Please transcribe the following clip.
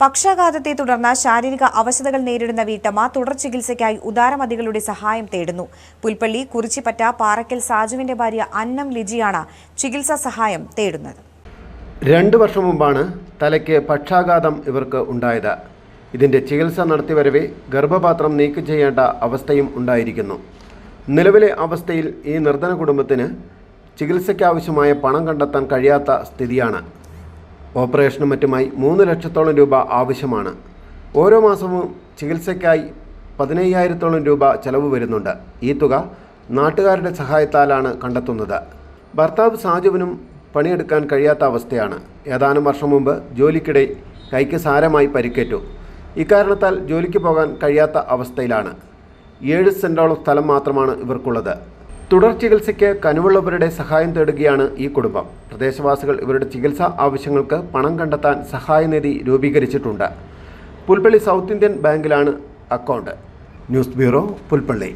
പക്ഷാഘാതത്തെ തുടർന്ന് ശാരീരിക അവശതകൾ നേരിടുന്ന വീട്ടമ്മ തുടർ ചികിത്സയ്ക്കായി ഉദാരമതികളുടെ സഹായം തേടുന്നു. പുൽപ്പള്ളി കുറിച്ചിപ്പറ്റ പാറക്കൽ സാജുവിന്റെ ഭാര്യ അന്നം ലിജിയാണ് ചികിത്സാ സഹായം തേടുന്നത്. രണ്ട് വർഷം മുമ്പാണ് തലയ്ക്ക് പക്ഷാഘാതം ഇവർക്ക് ഉണ്ടായത്. ഇതിന്റെ ചികിത്സ നടത്തിവരവേ ഗർഭപാത്രം നീക്കം ചെയ്യേണ്ട അവസ്ഥയും ഉണ്ടായിരിക്കുന്നു. നിലവിലെ അവസ്ഥയിൽ ഈ നിർധന കുടുംബത്തിന് ചികിത്സയ്ക്കാവശ്യമായ പണം കണ്ടെത്താൻ കഴിയാത്ത സ്ഥിതിയാണ്. ഓപ്പറേഷനും മറ്റുമായി മൂന്ന് ലക്ഷത്തോളം രൂപ ആവശ്യമാണ്. ഓരോ മാസവും ചികിത്സയ്ക്കായി പതിനയ്യായിരത്തോളം രൂപ ചെലവ് വരുന്നുണ്ട്. ഈ തുക നാട്ടുകാരുടെ സഹായത്താലാണ് കണ്ടെത്തുന്നത്. ഭർത്താവ് സാജുവിനും പണിയെടുക്കാൻ കഴിയാത്ത അവസ്ഥയാണ്. ഏതാനും വർഷം മുമ്പ് ജോലിക്കിടെ കൈക്ക് സാരമായി പരിക്കേറ്റു. ഇക്കാരണത്താൽ ജോലിക്ക് പോകാൻ കഴിയാത്ത അവസ്ഥയിലാണ്. ഏഴ് സെന്റോളം സ്ഥലം മാത്രമാണ് ഇവർക്കുള്ളത്. തുടർ ചികിത്സയ്ക്ക് കനുവുള്ളവരുടെ സഹായം തേടുകയാണ് ഈ കുടുംബം. പ്രദേശവാസികൾ ഇവരുടെ ചികിത്സാ ആവശ്യങ്ങൾക്ക് പണം കണ്ടെത്താൻ സഹായനിധി രൂപീകരിച്ചിട്ടുണ്ട്. പുൽപ്പള്ളി സൗത്ത് ഇന്ത്യൻ ബാങ്കിലാണ് അക്കൗണ്ട്. News bureau Pulpally.